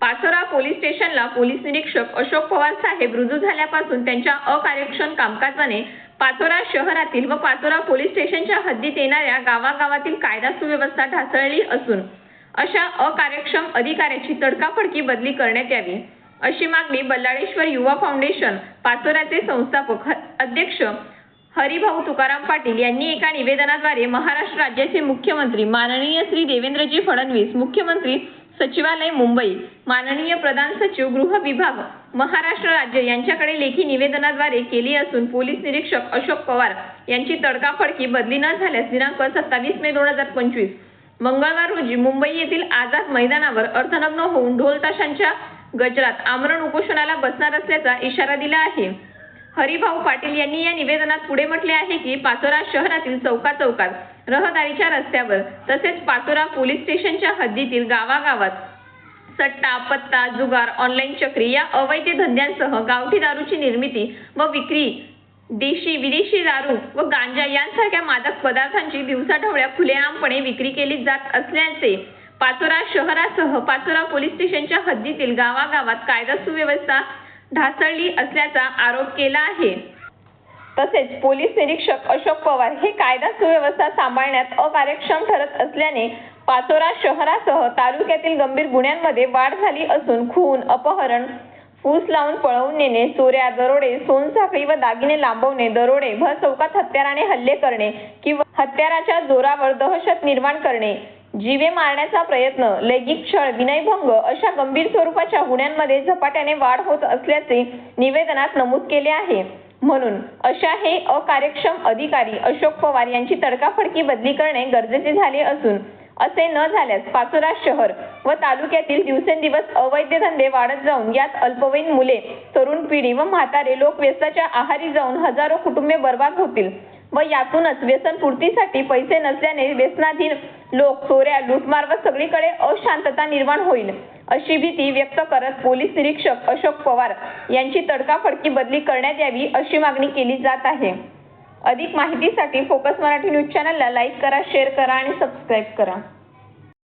Pachora police स्टेशनला police निरीक्षक अशोक पवार साहेब रुजू झाल्यापासून त्यांच्या अकार्यक्षम कामकाजाने पाचोरा शहरातील व पाचोरा पोलीस स्टेशनच्या हद्दीत येणाऱ्या गावागावातील कायदा सुव्यवस्था ढासळली असून अशा अकार्यक्षम अधिकाऱ्याची तडकाफडकी बदली करण्यात यावी अशी मागणी बल्लाळेश्वर युवा फाउंडेशन पाचोऱ्याचे संस्थापक अध्यक्ष हरिभाऊ तुकाराम पाटील यांनी एका निवेदनाद्वारे महाराष्ट्र राज्याचे मुख्यमंत्री माननीय श्री देवेंद्रजी फडणवीस मुख्यमंत्री सचिवालय मुंबई माननीय प्रधान सचिव गृह विभाग महाराष्ट्र राज्य यांच्याकडे लेखी निवेदनाद्वारे केली असून पोलीस निरीक्षक अशोक पवार यांची तडकाफडकी बदली न झाल्यास दिनांक सत्तावीस मे दोन हजार पंचवीस मंगळवार रोजी मुंबई येथील आझाद मैदानावर अर्थनग्न होऊन ढोलताशांच्या गजरात आमरण उपोषणाला बसणार असल्याचा इशारा दिला आहे. हरिभाऊ पाटील यांनी या निवेदनात पुढे म्हटले आहे की पाचोरा शहरातील चौका चौकात रहदारीच्या रस्त्यावर तसेच पाचोरा पोलीस स्टेशनच्या हद्दीतील गावागावात सट्टा पत्ता जुगार ऑनलाईन चक्री या अवैध धंद्यांसह गावठी दारूची निर्मिती व विक्री देशी विदेशी दारू व गांजा यांसारख्या मादक पदार्थांची दिवसाढवळ्या खुलेआमपणे विक्री केली जात असल्याचे पाचोरा शहरासह पाचोरा पोलीस स्टेशनच्या हद्दीतील गावागावात कायदा सुव्यवस्था ढासळली असल्याचा आरोप केला आहे. तसेच पोलीस निरीक्षक अशोक पवार हे कायदा सुव्यवस्था सांभाळण्यात अकार्यक्षम ठरत असल्याने पाचोरा शहरासह तालुक्यातील गंभीर गुन्ह्यांमध्ये वाढ झाली असून खून अपहरण फूस लावून पळवून नेणे चोऱ्या दरोडे सोनसाखळी व दागिने लांबवणे दरोडे भर चौकात हत्याराने हल्ले करणे किंवा हत्याराच्या जोरावर दहशत निर्माण करणे जीवे मारण्याचा प्रयत्न लैंगिक छळ विनयभंग अशा गंभीर स्वरूपाच्या गुन्ह्यांमध्ये झपाट्याने वाढ होत असल्याचे निवेदनात नमूद केले आहे. म्हणून अशा हे अकार्यक्षम अधिकारी अशोक पवार यांची तडकाफडकी बदली करणे गरजेचे झाले असून असे न झाल्यास पाचोरा शहर व तालुक्यातील दिवसेंदिवस अवैध धंदे वाढत जाऊन यात अल्पवयीन मुले तरुण पिढी व म्हातारे लोक व्यसनाच्या आहारी जाऊन हजारो कुटुंबे बर्बाद होतील व यातूनच व्यसन पूर्तीसाठी पैसे नसल्याने व्यसनाधीन लोक चोऱ्या लूटमार व सगळीकडे अशांतता निर्माण होईल अशी भीती व्यक्त करत पोलीस निरीक्षक अशोक पवार यांची तडकाफडकी बदली करण्यात यावी अशी मागणी केली जात आहे. अधिक माहितीसाठी फोकस मराठी न्यूज चॅनलला लाईक करा शेअर करा आणि सबस्क्राईब करा.